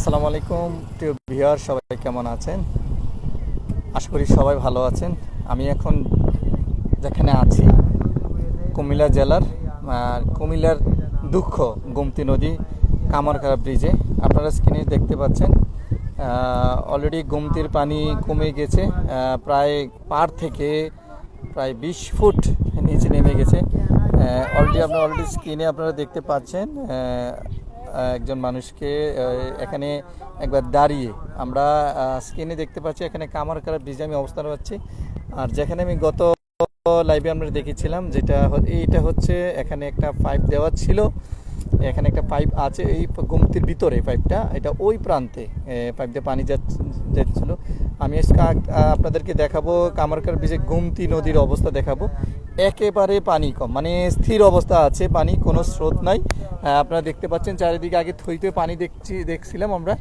আসসালামু আলাইকুম। প্রিয় ভিউয়ার, সবাই কেমন আছেন? আশা করি সবাই ভালো আছেন। আমি এখন যেখানে আছি, কুমিল্লা জেলার কুমিল্লার দুঃখ গোমতী নদী কামারখাড়া ব্রিজে আপনারা স্ক্রিনে দেখতে পাচ্ছেন অলরেডি গোমতির পানি কমে গেছে প্রায় পার থেকে প্রায় বিশ ফুট নিচে নেমে গেছে। অলরেডি আপনারা অলরেডি স্ক্রিনে আপনারা দেখতে পাচ্ছেন একজন মানুষকে এখানে একবার দাঁড়িয়ে আমরা স্ক্রিনে দেখতে পাচ্ছি, এখানে কামারকারা ব্রিজে আমি অবস্থান পাচ্ছি আর যেখানে আমি গত লাইভে আমরা দেখেছিলাম, যেটা এইটা হচ্ছে এখানে একটা পাইপ দেওয়া ছিল। এখানে একটা পাইপ আছে, এই গুমতির ভিতরে পাইপটা এটা ওই প্রান্তে পাইপ দিয়ে পানি যাচ্ছ- যাচ্ছিল। আমি আজকে আপনাদেরকে দেখাবো কামারকার ব্রিজে গুমতি নদীর অবস্থা দেখাবো। একেবারে পানি কম মানে স্থির অবস্থা আছে, পানি কোনো স্রোত নাই। আপনারা দেখতে পাচ্ছেন চারিদিকে, আগে থই পানি দেখছি, দেখছিলাম আমরা।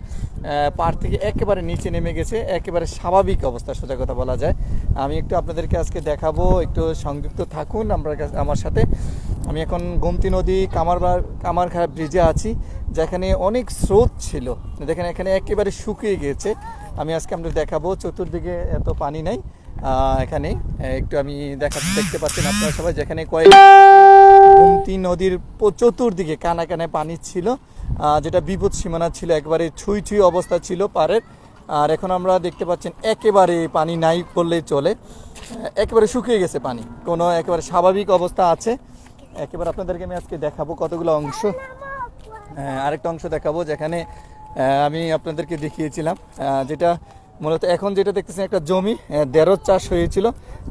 পাড় থেকে একেবারে নিচে নেমে গেছে, একেবারে স্বাভাবিক অবস্থা, সোজা কথা বলা যায়। আমি একটু আপনাদেরকে আজকে দেখাবো, একটু সংযুক্ত থাকুন আমরা আমার সাথে। আমি এখন গোমতি নদী, কামারবার কামারখাড়া ব্রিজে আছি, যেখানে অনেক স্রোত ছিল। দেখেন, এখানে একেবারে শুকিয়ে গিয়েছে আমি আজকে আমরা দেখাবো, চতুর্দিকে এত পানি নাই। এখানে। একটু আমি দেখা দেখতে পাচ্ছেন আপনারা সবাই যেখানে কয়েক গোমতী নদীর চতুর্দিকে কানা কানায় পানি ছিল যেটা বিপদ সীমানা ছিল, একবারে ছুঁই ছুঁই অবস্থা ছিল পারের আর এখন আমরা দেখতে পাচ্ছেন একেবারে পানি নাই বললেই চলে। একেবারে শুকিয়ে গেছে পানি। কোনো একেবারে স্বাভাবিক অবস্থা আছে। একেবারে আপনাদেরকে আমি আজকে দেখাবো কতগুলো অংশ। আরেকটা অংশ দেখাবো যেখানে আমি আপনাদেরকে দেখিয়েছিলাম যেটা মূলত এখন যেটা দেখতেছেন একটা জমি আহ, দেড় চাষ হয়েছিল।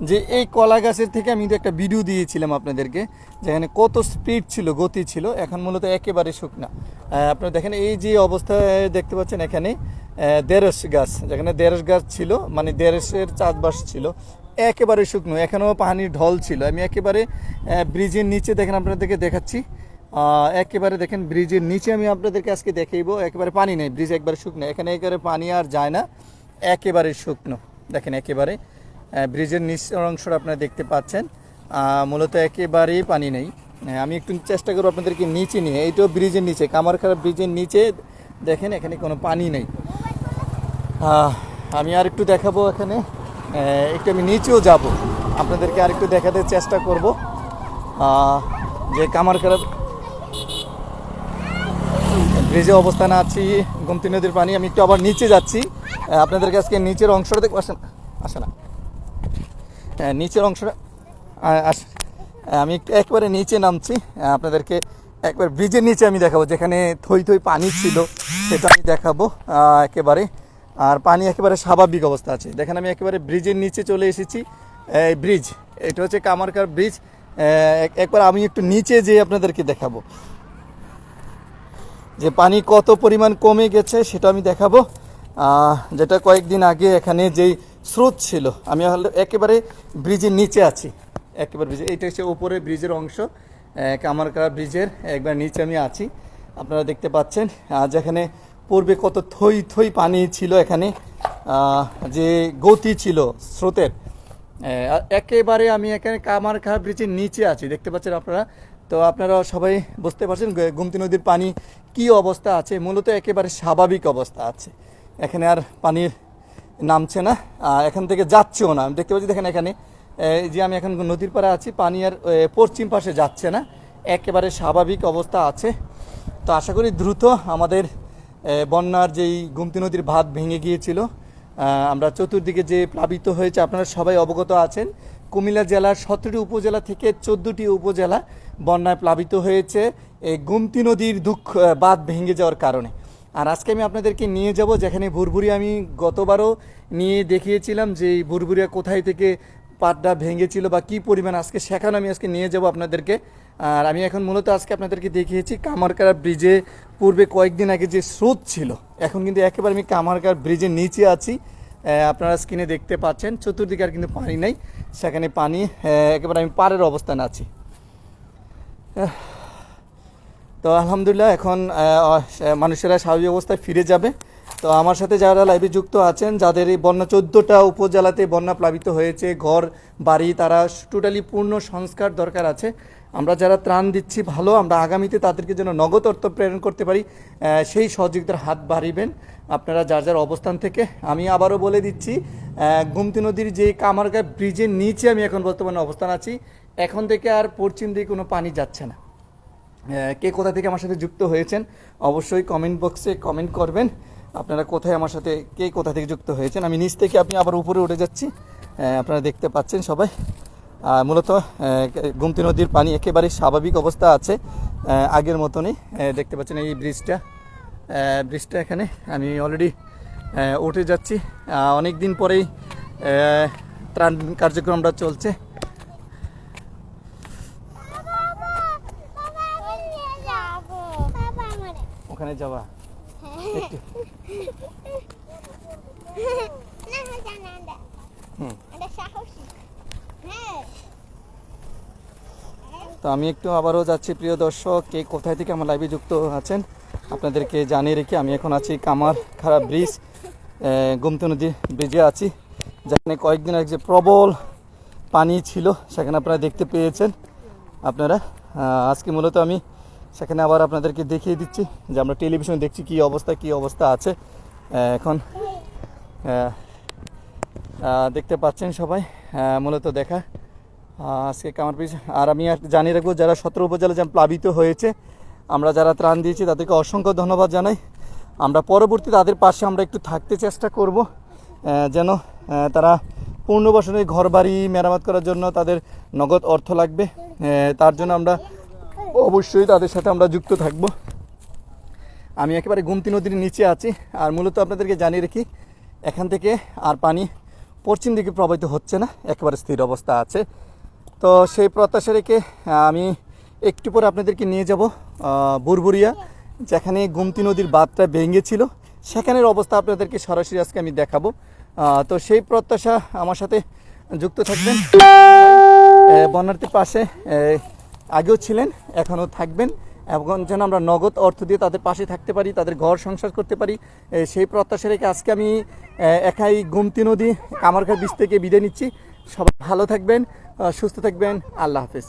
যে এই কলা গাছের থেকে আমি একটা ভিডিও দিয়েছিলাম আপনাদেরকে যেখানে কত স্পিড ছিল গতি ছিল এখন মূলত একেবারে শুকনা। আপনারা দেখেন এই যে অবস্থায় দেখতে পাচ্ছেন এখানে দেড়শ গাছ যেখানে দেড়শ গাছ ছিল মানে দেড়শের চাষবাস ছিল একেবারে শুকনো এখানেও পানির ঢল ছিল। আমি একেবারে ব্রিজের নিচে দেখেন আপনাদেরকে দেখাচ্ছি। একেবারে দেখেন ব্রিজের নিচে আমি আপনাদেরকে আজকে দেখাইবো একেবারে পানি নেই ব্রিজ একবারে শুকনো এখানে একেবারে পানি আর যায় না। একেবারে শুকনো। দেখেন একেবারে ব্রিজের নিচ অংশটা আপনারা দেখতে পাচ্ছেন। মূলত একেবারেই পানি নেই। আমি একটু চেষ্টা করব আপনাদেরকে নিচে নিয়ে, এইটাও ব্রিজের নিচে, কামারখাড়া ব্রিজের নিচে দেখেন এখানে কোনো পানি নেই। আমি আর একটু দেখাবো এখানে একটু আমি নিচেও যাব। আপনাদেরকে আর একটু দেখাতে চেষ্টা করব। যে কামারখাড়া ব্রিজে অবস্থানে আছি গোমতী নদীর পানি আমি একটু আবার নিচে যাচ্ছি। আপনাদেরকে আজকে নিচের অংশটা দেখব আসেন আসে না। হ্যাঁ, নিচের অংশটা আস আমি একটু একবারে নিচে নামছি। আপনাদেরকে একবার ব্রিজের নিচে আমি দেখাবো যেখানে থই থই পানি ছিল সেটা আমি দেখাবো একেবারে। আর পানি একেবারে স্বাভাবিক অবস্থা আছে। দেখেন আমি একেবারে ব্রিজের নিচে চলে এসেছি। এই ব্রিজ এটা হচ্ছে কামারকার ব্রিজ। একবার আমি একটু নিচে যেয়ে আপনাদেরকে দেখাবো। যে পানি কত পরিমাণ কমে গেছে সেটা আমি দেখাবো। যেটা কয়েকদিন আগে এখানে যেই স্রোত ছিল, আমি একেবারে ব্রিজের নিচে আছি। একেবারে ব্রিজে, এইটা হচ্ছে ওপরে ব্রিজের অংশ। কামারকাড়া ব্রিজের একবার নিচে আমি আছি। আপনারা দেখতে পাচ্ছেন যেখানে পূর্বে কত থই থই পানি ছিল এখানে যে গতি ছিল স্রোতের। একেবারে আমি এখানে কামারখা ব্রিজের নিচে আছি, দেখতে পাচ্ছেন আপনারা? তো আপনারা সবাই বুঝতে পারছেন গুমতি নদীর পানি কি অবস্থা আছে? মূলত একেবারে স্বাভাবিক অবস্থা আছে। এখানে আর পানির নামছে না এখান থেকে যাচ্ছেও না। দেখতে পাচ্ছি, দেখেন এখানে যে আমি এখন নদীর পাড়ে আছি, পানি আর পশ্চিম পাশে যাচ্ছে না। একেবারে স্বাভাবিক অবস্থা আছে। তো আশা করি দ্রুত আমাদের বন্যার যেই গুমতি নদীর ভাত ভেঙে গিয়েছিল আমরা চতুর্দিকে যে প্লাবিত হয়েছে, আপনারা সবাই অবগত আছেন। কুমিল্লা জেলার সতেরোটি উপজেলা থেকে চোদ্দোটি উপজেলা বন্যায় প্লাবিত হয়েছে, এই গুমতি নদীর দুঃখ বাঁধ ভেঙে যাওয়ার কারণে। আর আজকে আমি আপনাদেরকে নিয়ে যাব, যেখানে ভুরভুরি আমি গতবারও নিয়ে দেখিয়েছিলাম যে এই ভুরভুরিয়া কোথায় থেকে পাটটা ভেঙেছিল বা কি পরিমাণ আজকে সেখানে আমি আজকে নিয়ে যাব আপনাদেরকে। আর আমি এখন মূলত আজকে আপনাদেরকে দেখিয়েছি কামারকাড়া ব্রিজে। পূর্বে কয়েকদিন আগে যে স্রোত ছিল, এখন কিন্তু একেবারে আমি কামারকার ব্রিজের নিচে আছি। আপনারা স্ক্রিনে দেখতে পাচ্ছেন, চতুর্দিকে আর কিন্তু পানি নেই। সেখানে পানি একেবারে আমি পাড়ের অবস্থানে আছি। তো আলহামদুলিল্লাহ, এখন মানুষেরা স্বাভাবিক অবস্থায় ফিরে যাবে। তো আমার সাথে যারা লাইভে যুক্ত আছেন, যাদের এই বন্যা চোদ্দোটা উপজেলাতে বন্যা প্লাবিত হয়েছে, ঘর, বাড়ি, তারা টোটালি পূর্ণ সংস্কার দরকার আছে। আমরা যারা ত্রাণ দিচ্ছি ভালো, আমরা আগামীতে তাদেরকে যেন নগদ অর্থ প্রেরণ করতে পারি সেই সহযোগিতার হাত বাড়িবেন আপনারা যার যার অবস্থান থেকে। আমি আবারও বলে দিচ্ছি গুমতি নদীর যে কামারগা ব্রিজের নিচে আমি এখন বর্তমানে অবস্থান আছি। এখন থেকে আর পশ্চিম দিকে কোনো পানি যাচ্ছে না। কে কোথা থেকে আমার সাথে যুক্ত হয়েছেন অবশ্যই কমেন্ট বক্সে কমেন্ট করবেন। আপনারা কোথায় আমার সাথে, কে কোথা থেকে যুক্ত হয়েছেন? আমি নিচ থেকে আপনি আবার উপরে উঠে যাচ্ছি। আপনারা দেখতে পাচ্ছেন সবাই। মূলত গুমতি নদীর পানি একেবারে স্বাভাবিক অবস্থা আছে। আগের মতনই দেখতে পাচ্ছেন এই ব্রিজটা। ব্রিজটা এখানে আমি অলরেডি উঠে যাচ্ছি। অনেক দিন পরেই ত্রাণ কার্যক্রমটা চলছে। যাওয়া তো আমি একটু আবারও যাচ্ছি, প্রিয় দর্শক। কে কোথায় থেকে আমার লাইভে যুক্ত আছেন, আপনাদেরকে জানিয়ে রেখে আমি এখন আছি কামার খারাপ ব্রিজ গুমতি নদী ব্রিজে আছি। যেখানে কয়েকদিন আগে যে প্রবল পানি ছিল, সেখানে আপনারা দেখতে পেয়েছেন। আপনারা আজকে মূলত আমি সেখানে আবার আপনাদেরকে দেখিয়ে দিচ্ছি যে আমরা টেলিভিশনে দেখছি কী অবস্থা কী অবস্থা আছে। এখন দেখতে পাচ্ছেন সবাই মূলত দেখা। আজকে কামার পিস, আর আমি আর জানিয়ে রাখব, যারা সতেরো উপজেলা যেমন প্লাবিত হয়েছে, আমরা যারা ত্রাণ দিয়েছি তাদেরকে অসংখ্য ধন্যবাদ জানাই। আমরা পরবর্তী তাদের পাশে আমরা একটু থাকতে চেষ্টা করব যেন তারা পূর্ণবাসনে ঘর বাড়ি মেরামত করার জন্য তাদের নগদ অর্থ লাগবে। তার জন্য আমরা অবশ্যই তাদের সাথে আমরা যুক্ত থাকব। আমি একেবারে গুমতি নদীর নিচে আছি, আর মূলত আপনাদেরকে জানিয়ে রাখি, এখান থেকে আর পানি পশ্চিম দিকে প্রবাহিত হচ্ছে না, একেবারে স্থির অবস্থা আছে। তো সেই প্রত্যাশা রেখে আমি একটু পরে আপনাদেরকে নিয়ে যাব বুরবুরিয়া, যেখানে গুমতি নদীর বাঁধটা ভেঙেছিল। সেখানের অবস্থা আপনাদেরকে সরাসরি আজকে আমি দেখাবো। তো সেই প্রত্যাশা আমার সাথে যুক্ত থাকবেন। বন্যার্থীর পাশে আগেও ছিলেন, এখনও থাকবেন। এবং যেন আমরা নগদ অর্থ দিয়ে তাদের পাশে থাকতে পারি, তাদের ঘর সংসার করতে পারি সেই প্রত্যাশা রেখে আজকে আমি একাই গুমতি নদী, কামারঘাট বিচ থেকে বিদায় নিচ্ছি। সবাই ভালো থাকবেন সুস্থ থাকবেন। আল্লাহ হাফেজ।